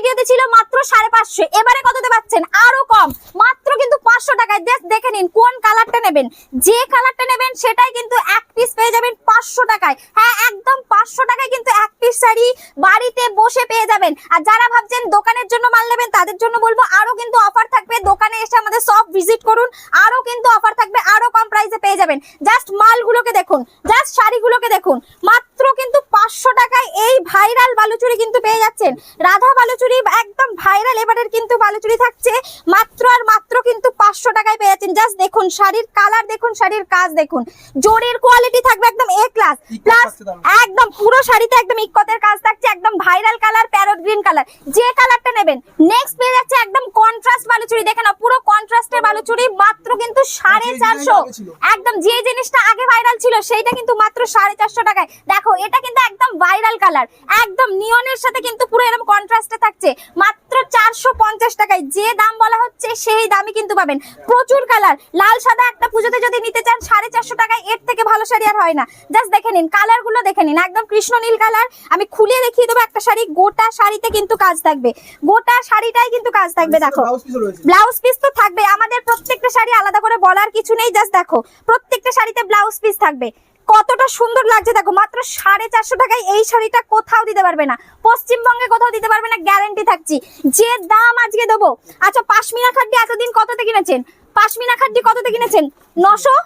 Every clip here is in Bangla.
ভিডিওতে ছিল মাত্র সাড়ে পাঁচশো। এবারে কততে পাচ্ছেন? আরও কম। মাত্র কিন্তু পাঁচশো টাকায়। দেখে নিন, কোন কালারটা নেবেন? যে কালারটা নেবেন, সেটাই কিন্তু এক পিস পেয়ে যাবেন পাঁচশো টাকায়। হ্যাঁ একদম পাঁচশো টাকায় কিন্তু এক পিস শাড়ি বাড়িতে বসে পেয়ে যাবেন। আর যারা ভাবছেন দোকানের জন্য মাল নেবেন, তাদের জন্য বলব, আরও কিন্তু অফার থাকবে। দোকানে এসে আমাদের সব ভিজিট করুন। আরও কিন্তু অফার থাকবে, আরও কম প্রাইসে পেয়ে যাবেন। জাস্ট মালগুলোকে দেখুন। জাস্ট শাড়িগুলোকে দেখুন। মাত্র কিন্তু পাঁচশো টাকায় এই ভাইরাল বালুচুরি কিন্তু পেয়ে যাচ্ছেন। রাধা বালুচুরি একদম ভাইরাল এবারের কিন্তু বালুচুরি থাকছে। মাত্র আর মাত্র কিন্তু পাঁচশো টাকায় পেয়ে যাচ্ছেন। জাস্ট দেখুন শাড়ির কালার দেখুন শাড়ির কাজ দেখুন। জোরের কোয়ালিটি থাকবে একদম এ ক্লাস প্লাস একদম পুরো শাড়িতে একদম ইকতের কাজ থাকছে একদম viral colour parrot green colour. যে কালারটা নেবেন নেক্সট পেয়ে যাচ্ছে একদম কন্ট্রাস্ট বালুচুরি। দেখে না পুরো কন্ট্রাস্টের বালুচুরি মাত্র কিন্তু সাড়ে চারশো। একদম যে জিনিসটা আগে ভাইরাল ছিল সেইটা কিন্তু মাত্র সাড়ে চারশো টাকায়। দেখো এটা কিন্তু একদম ভাইরাল কালার একদম নিয়নের সাথে কিন্তু পুরো এরকম কন্ট্রাস্টে থাকছে। মাত্র চারশো পঞ্চাশ টাকায় যে দাম বলা হচ্ছে সেই দামই কিন্তু পাবেন। প্রচুর কালার লাল সাদা একটা পুজোতে যদি নিতে চান সাড়ে চারশো টাকায় এর থেকে ভালো শাড়ি আর হয় না। জাস্ট দেখে নিন কালারগুলো দেখে নিন। একদম কৃষ্ণ নীল কালার আমি খুলে দেখিয়ে দেবো একটা শাড়ি। গোটা শাড়িতে কিন্তু কাজ থাকবে। গোটা শাড়িটাই কিন্তু কাজ থাকবে দেখো। পিসও রয়েছে। ব্লাউজ পিস তো থাকবে। আমাদের প্রত্যেকটা শাড়ি আলাদা করে বলার কিছু নেই জাস্ট দেখো। প্রত্যেকটা শাড়িতে ব্লাউজ পিস থাকবে। কতটা সুন্দর লাগছে দেখো, মাত্র সাড়ে চারশো টাকায় এই শাড়িটা কোথাও দিতে পারবে না। পশ্চিমবঙ্গে কোথাও দিতে পারবে না গ্যারেন্টি থাকছি। যে দাম আজকে দেবো আচ্ছা পাশমিনা খাড্ডি এতদিন কততে কিনেছেন? পাশমিনা খাড্ডি কততে কিনেছেন? নশো?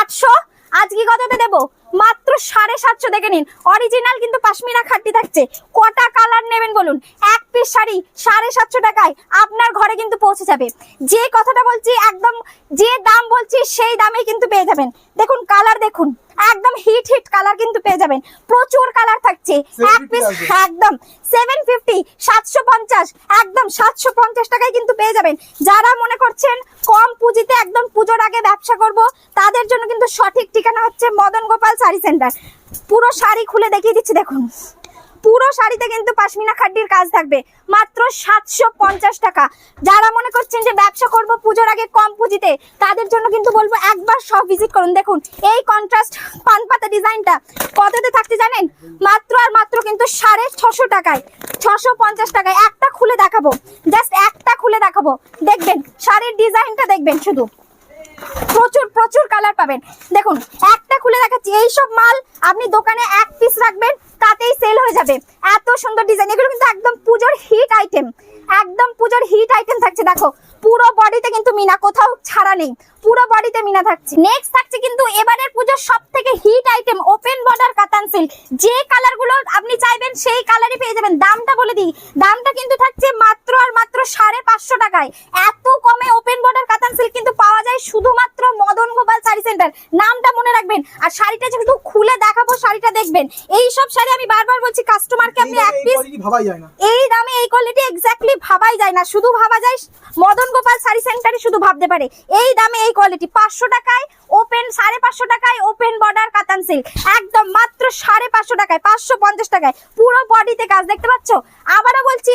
আটশো? আজকে কততে দেবো? মাত্র সাড়ে সাতশো দেখে নিন। অরিজিনাল কিন্তু পাশমিনা খাট্টি থাকছে। কটা কালার নেবেন বলুন? এক পিস শাড়ি সাড়ে সাতশো টাকায় আপনার ঘরে কিন্তু পৌঁছে যাবে। যে কথাটা বলছি একদম যে দাম বলছি সেই দামেই কিন্তু পেয়ে যাবেন। দেখুন কালার দেখুন। একদম হিট হিট কালার কিন্তু পেয়ে যাবেন। প্রচুর কালার থাকছে। এক পিস একদম সেভেন ফিফটি সাতশো পঞ্চাশ একদম সাতশো পঞ্চাশ টাকায় কিন্তু পেয়ে যাবেন। যারা মনে করছেন কম পুঁজিতে একদম পুজোর আগে ব্যবসা করব তাদের জন্য কিন্তু সঠিক ঠিকানা হচ্ছে মদন গোপাল শাড়ি সেন্টার। পুরো শাড়ি খুলে দেখিয়ে দিচ্ছি, দেখুন। পুরো শাড়িতে কিন্তু পাশমিনা খাড্ডির কাজ থাকবে। মাত্র সাতশো পঞ্চাশ টাকা। যারা মনে করছেন যে ব্যবসা করব পুজোর আগে কম পুঁজিতে, তাদের জন্য কিন্তু বলব একবার সব ভিজিট করুন। দেখুন, এই কন্ট্রাস্ট পান পাতা ডিজাইনটা কততে থাকতে জানেন? মাত্র আর মাত্র কিন্তু সাড়ে ছশো টাকায়, ছশো পঞ্চাশ টাকায় একটা খুলে দেখাবো। জাস্ট একটা খুলে দেখাবো। দেখবেন, শাড়ির ডিজাইনটা দেখবেন শুধু। প্রচুর প্রচুর কালার পাবেন। দেখুন, একটা খুলে দেখাচ্ছি এই সব মাল আপনি দোকানে এক পিস রাখবেন, তাতেই সেল হয়ে যাবে। এত সুন্দর ডিজাইন এগুলো কিন্তু একদম পুজোর হিট আইটেম একদম পুজোর হিট আইটেম থাকছে, দেখো। পুরো বডিতে কিন্তু মিনা, কোথাও ছাড়া নেই। পুরো বডিতে মিনা থাকছে। নেক্সট থাকছে কিন্তু এবারের পুজোর সব থেকে hit item open border katan silk যে কালারগুলো আপনি চাইবেন সেই কালারই পেয়ে যাবেন। দামটা বলে দিই। দামটা কিন্তু থাকছে মাত্র আর মাত্র সাড়ে পাঁচশো টাকায়। এত কমে ওপেন বর্ডার কাতান সিল্ক কিন্তু পাওয়া যায় শুধুমাত্র মদন গোপাল শাড়ি সেন্টার নামটা মনে রাখবেন। আর শাড়িটা যেহেতু খুলে দেখাবো শাড়িটা দেখবেন। এই সব শাড়ি আমি বারবার বলছি কাস্টমারকে আপনি এক পিস এই দামে এই কোয়ালিটি এক্স্যাক্টলি ভাবাই যায় না। শুধু ভাবা যায় মদন গোপাল শাড়ি সেন্টারে শুধু ভাবতে পারে। এই দামে এই কোয়ালিটি পাঁচশো টাকায় ওপেন সাড়ে পাঁচশো টাকায় ওপেন বর্ডার কাতান সিল্ক একদম মাত্র সাড়ে পাঁচশো টাকায়, পাঁচশো পঞ্চাশ টাকায়। পুরো বডিতে কাজ, দেখতে পাচ্ছ? আবারও বলছি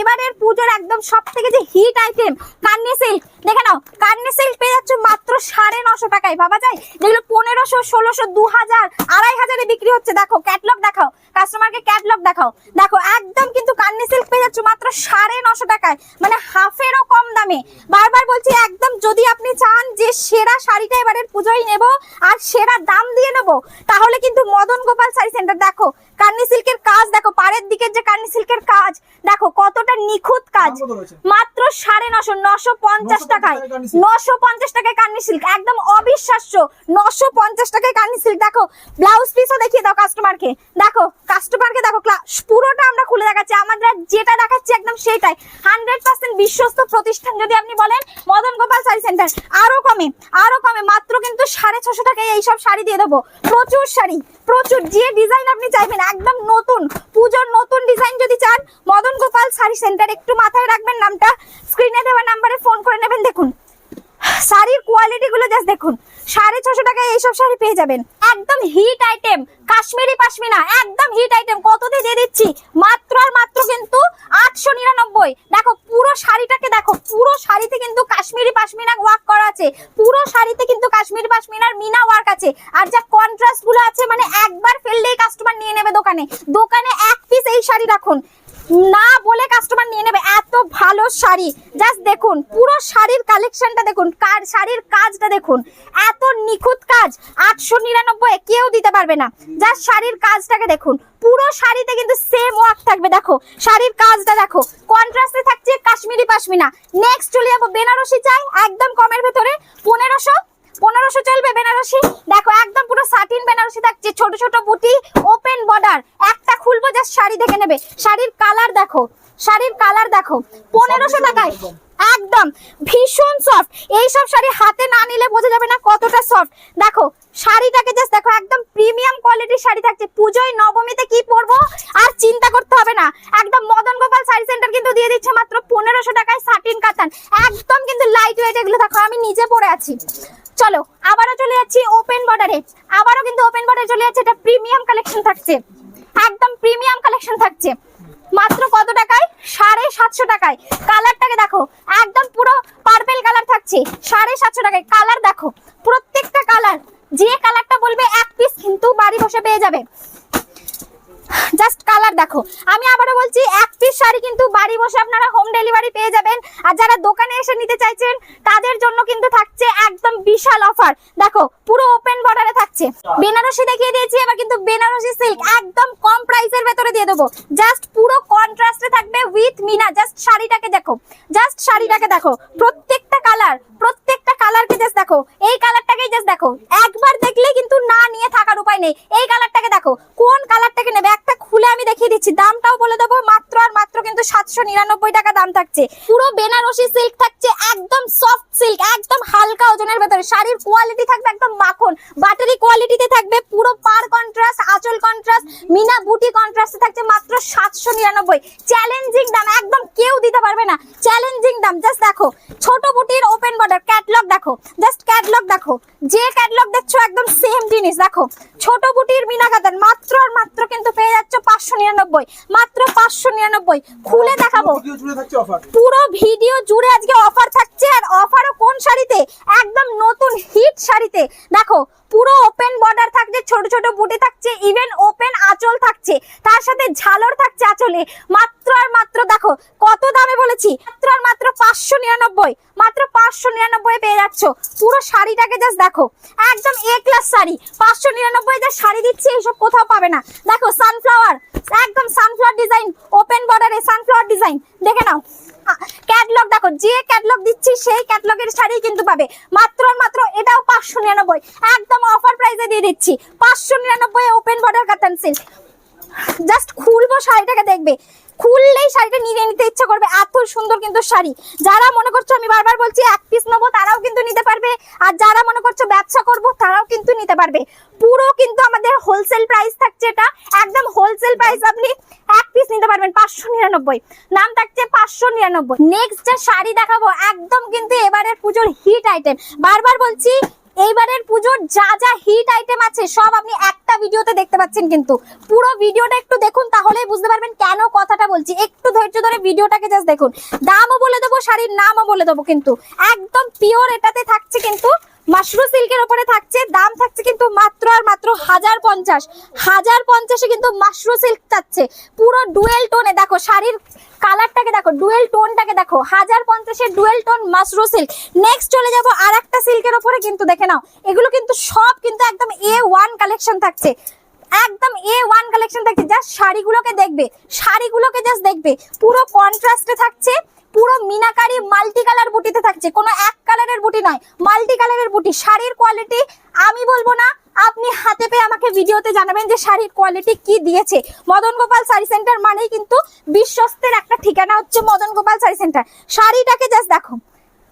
এবারের পুজোর একদম সব থেকে যে হিট আইটেম কান্নি সিল্ক দেখে নাও, কান্নি সিল্ক পেয়ে যাচ্ছ মাত্র সাড়ে নশো টাকায়। ভাবা যায়? যেগুলো পনেরোশো, ষোলোশো, দু হাজার, আড়াই হাজারে বিক্রি হচ্ছে। দেখো ক্যাটলগ দেখাও। কাস্টমারকে ক্যাটলগ দেখাও। দেখো, একদম কিন্তু কান্নি সিল্ক পেয়ে যাচ্ছ মাত্র সাড়ে নশো টাকায়। মানে হাফেরও কম দামে। বারবার বলছি, একদম যদি আপনি চান যে সেরা শাড়িটা এবারের পুজোয় নেব আর সেরা দাম দিয়ে নেব। তাহলে কিন্তু মদন গোপাল শাড়ি সেন্টার দেখো কান্নি সিল্কের কাজ দেখো পাড়ের দিকের যে কান্নি সিল্কের কাজ দেখো কতটা নিখুঁত কাজ? মাত্র সাড়ে নশো নশো পঞ্চাশ টাকায়। নশো পঞ্চাশ টাকায় কান্নি সিল্ক একদম অবিশ্বাস্য নশো পঞ্চাশ টাকায় কান্নি সিল্ক। দেখো ব্লাউজ পিসও দেখিয়ে দাও কাস্টমারকে দেখো কাস্টমারকে দেখো পুরোটা আমরা খুলে দেখাচ্ছি আমাদের যেটা দেখাচ্ছি একদম সেটাই হান্ড্রেড পার্সেন্ট বিশ্বস্ত প্রতিষ্ঠান যদি আপনি বলেন মদন গোপাল শাড়ি সেন্টার আরও কমে আরও কমে মাত্র কিন্তু সাড়ে ছশো টাকায় এইসব শাড়ি দিয়ে দেবো। প্রচুর শাড়ি প্রচুর যে ডিজাইন আপনি চাইবেন একদম নতুন, পুজোর নতুন ডিজাইন যদি চান, মদন গোপাল শাড়ি সেন্টার একটু মাথায় রাখবেন নামটা। স্ক্রিনে দেওয়া নাম্বারে ফোন করে নেবেন। দেখুন শাড়ির কোয়ালিটি গুলো জাস্ট দেখুন। সাড়ে ছশো টাকায় এইসব শাড়ি পেয়ে যাবেন। একদম হিট আইটেম কাশ্মীরি পাশমিনা, একদম হিট আইটেম কততে দিয়ে দিচ্ছি? মাত্র আর মাত্র কিন্তু আটশো নিরানব্বই। দেখো, পুরো শাড়িটাকে দেখো, পুরো শাড়িতে কিন্তু কাশ্মীরি পাশমিনা ওয়ার্ক করা আছে। পুরো শাড়িতে কিন্তু কাশ্মীরি পাশমিনার মিনা ওয়ার্ক আছে। আর যা কন্ট্রাস্টগুলো আছে মানে একবার ফেললেই কাস্টমার নিয়ে নেবে দোকানে। দোকানে এক পিস এই শাড়ি রাখুন। না বলে কাস্টমার নিয়ে নেবে। এত ভালো শাড়ি। জাস্ট দেখুন, পুরো শাড়ির কালেকশনটা দেখুন, কার শাড়ির কাজটা দেখুন। এত নিখুঁত কাজ, আটশো নিরানব্বই, কেউ দিতে পারবে না। জাস্ট শাড়ির কাজটাকে দেখুন। পুরো শাড়িতে কিন্তু সেম ওয়ার্ক থাকবে, দেখো। শাড়ির কাজটা দেখো। কন্ট্রাস্টে থাকছে কাশ্মীরি পাশমিনা। নেক্সট চলে যাব বেনারসি চাই, একদম কমের ভেতরে। পনেরোশো পনেরোশো চলবে বেনারসি? দেখো একদম পুরো সাটিন বেনারসি থাকছে ছোট ছোট বুটি ওপেন বর্ডার একটা খুলবো জাস্ট শাড়ি দেখে নেবে। শাড়ির কালার দেখো শাড়ির কালার দেখো। পনেরোশো টাকায়। একদম। ভীষণ সফট এইসব শাড়ি হাতে না নিলে বোঝা যাবে না কতটা সফট দেখো শাড়িটাকে জাস্ট দেখো একদম প্রিমিয়াম কোয়ালিটির শাড়ি থাকছে। পুজোয় নবমীতে কি পরবো? আর চিন্তা করতে হবে না। একদম মদন গোপাল শাড়ি সেন্টার কিন্তু দিয়ে দিচ্ছে মাত্র পনেরোশো টাকায় সাটিন কাতান একদম কিন্তু লাইট ওয়েট এগুলো দেখো, আমি নিজে পরে আছি। চলো, আবারও চলে যাচ্ছি ওপেন বর্ডারে আবারও কিন্তু ওপেন বর্ডারে চলে যাচ্ছে, এটা প্রিমিয়াম কালেকশন থাকছে। একদম প্রিমিয়াম কালেকশন থাকছে। মাত্র কত টাকায়? সাড়ে সাতশো টাকায়। কালারটাকে দেখো, একদম পুরো পার্পেল কালার থাকছে। সাড়ে সাতশো টাকায়। কালার দেখো, প্রত্যেকটা কালার। যে কালারটা বলবে, এক পিস কিন্তু বাড়ি বসে পেয়ে যাবে। জাস্ট কালার দেখো। আমি আবারও বলছি, এক পিস শাড়ি কিন্তু বাড়ি বসে আপনারা হোম ডেলিভারি পেয়ে যাবেন। আর যারা দোকানে এসে নিতে চাইছেন, তাদের জন্য কিন্তু থাকছে একদম বিশাল অফার দেখো, পুরো ওপেন বর্ডারে থাকছে। বেনারসি দেখিয়ে দিয়েছি, এবার কিন্তু বেনারসি সিল্ক একদম কম প্রাইসের ভেতরে দিয়ে দেবো। জাস্ট পুরো কন্ট্রাস্টে থাকবে উইথ মিনা জাস্ট শাড়িটাকে দেখো। জাস্ট শাড়িটাকে দেখো। প্রত্যেকটা কালার প্রত্যেকটা কালারকে জাস্ট দেখো, এই কালারটাকেই জাস্ট দেখো। একবার দেখলে কিন্তু না নিয়ে থাকার উপায় নেই। এই কালারটাকে দেখো, কোন কালারটাকে নেবে? একটা খুলে আমি দেখিয়ে দিচ্ছি, দামটাও বলে দেবো, মাত্র আর মাত্র কিন্তু সাতশো নিরানব্বই টাকা দাম থাকছে। পুরো বেনারসি সিল্ক থাকছে, একদম সফট সিল্ক একদম হালকা ওজনের ভেতরে। শাড়ির কোয়ালিটি থাকবে একদম মাখন, বাটারি কোয়ালিটিতে থাকবে পুরো পার কন্ট্রাস্ট আঁচল কন্ট্রাস্ট মিনা বুটি কন্ট্রাস্টে থাকছে মাত্র সাতশো নিরানব্বই। চ্যালেঞ্জিং দাম, একদম কেউ দিতে পারবে না। চ্যালেঞ্জিং দাম জাস্ট দেখো, ছোট বুটির ওপেন বর্ডার ক্যাটলগ দেখো জাস্ট ক্যাটলগ দেখো। যে ক্যাটলগ দেখছ, একদম সেম জিনিস, দেখো। ছোট বুটির মিনা কাতান মাত্র আর মাত্র কিন্তু পেয়ে যাচ্ছ পাঁচশো নিরানব্বই। মাত্র পাঁচশো নিরানব্বই। খুলে দেখাবো। পুরো ভিডিও জুড়ে আজকে অফার থাকছে আর অফারও কোন শাড়িতে? একদম নতুন হিট শাড়িতে। দেখো পুরো ওপেন বর্ডার থাকছে ছোট ছোট বুটি থাকছে ইভেন আঁচল থাকছে, তার সাথে ঝালর থাকছে আঁচলে। মাত্র আর মাত্র দেখো, কত দামে বলেছি? মাত্র আর মাত্র পাঁচশো নিরানব্বই। মাত্র পাঁচশো নিরানব্বই পেয়ে যাচ্ছ। পুরো শাড়িটাকে জাস্ট দেখো, একদম এ ক্লাস শাড়ি। পাঁচশো নিরানব্বই যা শাড়ি দিচ্ছে এইসব কোথাও পাবে না। দেখো সানফ্লাওয়ার একদম সানফ্লাওয়ার ডিজাইন ওপেন বর্ডারে সানফ্লাওয়ার ডিজাইন দেখে নাও। ক্যাটলগ দেখো, যে ক্যাটলগ দিচ্ছি, সেই ক্যাটলগের শাড়ি কিন্তু পাবে। মাত্র মাত্র এটাও পাঁচশো নিরানব্বই। একদম অফার প্রাইসে দিয়ে দিচ্ছি। পাঁচশো নিরানব্বই open border katan silk just খুলবো শাড়িটাকে দেখবে। খুললেই শাড়িটা নিয়ে নিতে ইচ্ছা করবে। এত সুন্দর কিন্তু শাড়ি। যারা মনে করছ আমি বারবার বলছি এক পিস নেব, তারাও কিন্তু নিতে পারবে। আর যারা মনে করছ ব্যবসা করব, তারাও কিন্তু নিতে পারবে। পুরো কিন্তু আমাদের হোলসেল প্রাইস থাকছে এটা। একদম হোলসেল প্রাইস আপনি এক পিস নিতে পারবেন, পাঁচশো নিরানব্বই। নাম থাকছে পাঁচশো নিরানব্বই। নেক্সট যে শাড়ি দেখাবো, একদম কিন্তু এবারের পুজোর হিট আইটেম বারবার বলছি এইবারের পুজোর যা যা হিট আইটেম আছে, সব আপনি একটা ভিডিওতে দেখতে পাচ্ছেন কিন্তু। পুরো ভিডিওটা একটু দেখুন, তাহলেই বুঝতে পারবেন কেন কথাটা বলছি। একটু ধৈর্য ধরে ভিডিওটাকে জাস্ট দেখুন। দামও বলে দেবো, শাড়ির নামও বলে দেবো কিন্তু। একদম পিওর এটাতে থাকছে কিন্তু মাশরু সিল্কের উপরে থাকছে, দাম থাকছে কিন্তু মাত্র আর মাত্র হাজার পঞ্চাশ। হাজার পঞ্চাশে কিন্তু মাশরু সিল্ক থাকছে। পুরো ডুয়েল টোনে, দেখো, শাড়ির কালারটাকে দেখো, ডুয়েল টোনটাকে দেখো, হাজার পঞ্চাশের dual tone mashru silk. Next চলে যাব আর একটা সিল্কের উপরে কিন্তু দেখে নাও, এগুলো কিন্তু সব কিন্তু একদম এ ওয়ান কালেকশন থাকছে। একদম এ ওয়ান কালেকশন থাকছে জাস্ট শাড়িগুলোকে দেখবে, শাড়িগুলোকে জাস্ট দেখবে। পুরো কন্ট্রাস্টে থাকছে পুরো মিনাকারি মাল্টি কালার বুটিতে থাকছে। কোনো এক কালারের বুটি নয় মাল্টি কালারের বুটি। শাড়ির কোয়ালিটি আমি বলব না, আপনি হাতে পেয়ে আমাকে ভিডিওতে জানাবেন যে শাড়ির কোয়ালিটি কি দিয়েছে। মদন গোপাল শাড়ি সেন্টার মানেই কিন্তু বিশ্বস্তের একটা ঠিকানা হচ্ছে মদন গোপাল শাড়ি সেন্টার শাড়িটাকে জাস্ট দেখো,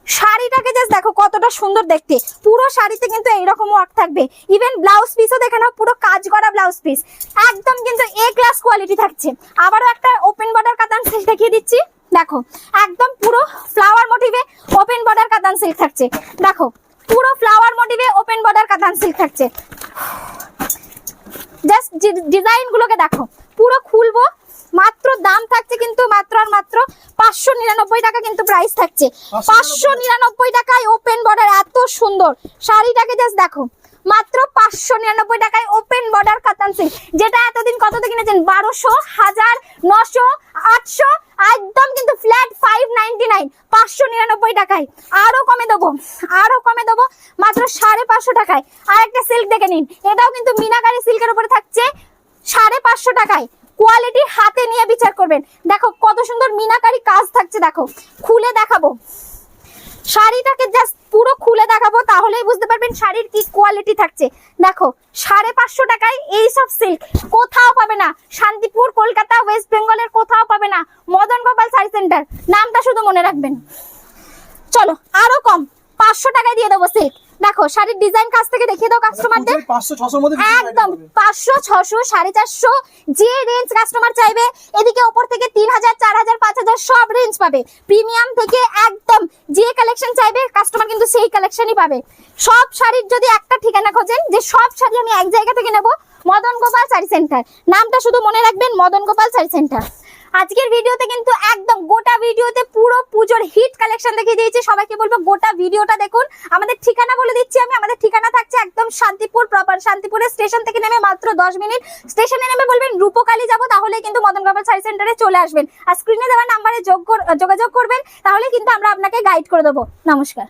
শাড়িটাকে জাস্ট দেখো কতটা সুন্দর দেখতে। পুরো শাড়িতে কিন্তু এইরকম ওয়ার্ক থাকবে। ইভেন ব্লাউজ পিসও দেখে নাও, পুরো কাজ করা ব্লাউজ পিস একদম কিন্তু এ ক্লাস কোয়ালিটি থাকছে। আবারও একটা ওপেন বর্ডার কাতান সিল্ক দেখিয়ে দিচ্ছি। দেখো, একদম পুরো ফ্লাওয়ার মোটিভে ওপেন বর্ডার কাতান সিল্ক থাকছে। দেখো, পুরো ফ্লাওয়ার মোটিভে ওপেন বর্ডার কাতান সিল্ক থাকছে। জাস্ট ডিজাইন গুলোকে দেখো, পুরো খুলবো, মাত্র দাম থাকছে কিন্তু মাত্র আর মাত্র পাঁচশো নিরানব্বই টাকা কিন্তু প্রাইস থাকছে। পাঁচশো নিরানব্বই টাকায় ওপেন বর্ডার এত সুন্দর, শাড়িটাকে জাস্ট দেখো, মাত্র পাঁচশো নিরানব্বই টাকায় ওপেন বর্ডার কাতান সিল্ক যেটা এতদিন কততে কিনেছেন? বারোশো, হাজার, নশো, আটশো একদম কিন্তু ফ্ল্যাট ফাইভ নাইনটি নাইন পাঁচশো নিরানব্বই টাকায়। আরও কমে দেবো আরও কমে দেবো, মাত্র সাড়ে পাঁচশো টাকায়। আর একটা সিল্ক দেখে নিন, এটাও কিন্তু মিনাকারি সিল্কের উপরে থাকছে সাড়ে পাঁচশো টাকায়। কোয়ালিটি হাতে নিয়ে বিচার করবেন। দেখো, কত সুন্দর মিনাকারি কাজ থাকছে, দেখো। খুলে দেখাবো। শাড়িটাকে জাস্ট পুরো খুলে দেখাবো, তাহলেই বুঝতে পারবেন শাড়ির কি কোয়ালিটি থাকছে। দেখো, সাড়ে পাঁচশো টাকায় এইসব সিল্ক কোথাও পাবে না। শান্তিপুর, কলকাতা ওয়েস্ট বেঙ্গলের কোথাও পাবে না। মদন গোপাল শাড়ি সেন্টার নামটা শুধু মনে রাখবেন। চলো, আরও কম, পাঁচশো টাকায় দিয়ে দেবো সিল্ক দেখো শাড়ির ডিজাইন কাছ থেকে দেখিয়ে দাও কাস্টমারদের একদম পাঁচশো ছশো সাড়ে চারশো যে রেঞ্জ কাস্টমার চাইবে এদিকে ওপর থেকে তিন হাজার চার হাজার পাঁচ হাজার সব রেঞ্জ পাবে। প্রিমিয়াম থেকে একদম যে কালেকশন চাইবে কাস্টমার কিন্তু সেই কালেকশনই পাবে। সব শাড়ির যদি একটা ঠিকানা খোঁজেন যে সব শাড়ি আমি এক জায়গা থেকে নেব মদন গোপাল শাড়ি সেন্টার নামটা শুধু মনে রাখবেন মদন গোপাল শাড়ি সেন্টার আজকের ভিডিওতে কিন্তু একদম গোটা ভিডিওতে পুরো পুজোর হিট কালেকশন দেখিয়ে দিয়েছি। সবাইকে বলব গোটা ভিডিওটা দেখুন। আমাদের ঠিকানা বলে দিচ্ছি আমি। আমাদের ঠিকানা থাকছে একদম শান্তিপুর প্রপার শান্তিপুরের স্টেশন থেকে নেমে মাত্র দশ মিনিট। স্টেশনে নেমে বলবেন, রূপকালী যাব। তাহলে কিন্তু মদন গোপাল শাড়ি সেন্টারে চলে আসবেন। আর স্ক্রিনে দেওয়া নাম্বারে যোগ যোগাযোগ করবেন। তাহলে কিন্তু আমরা আপনাকে গাইড করে দেবো। নমস্কার।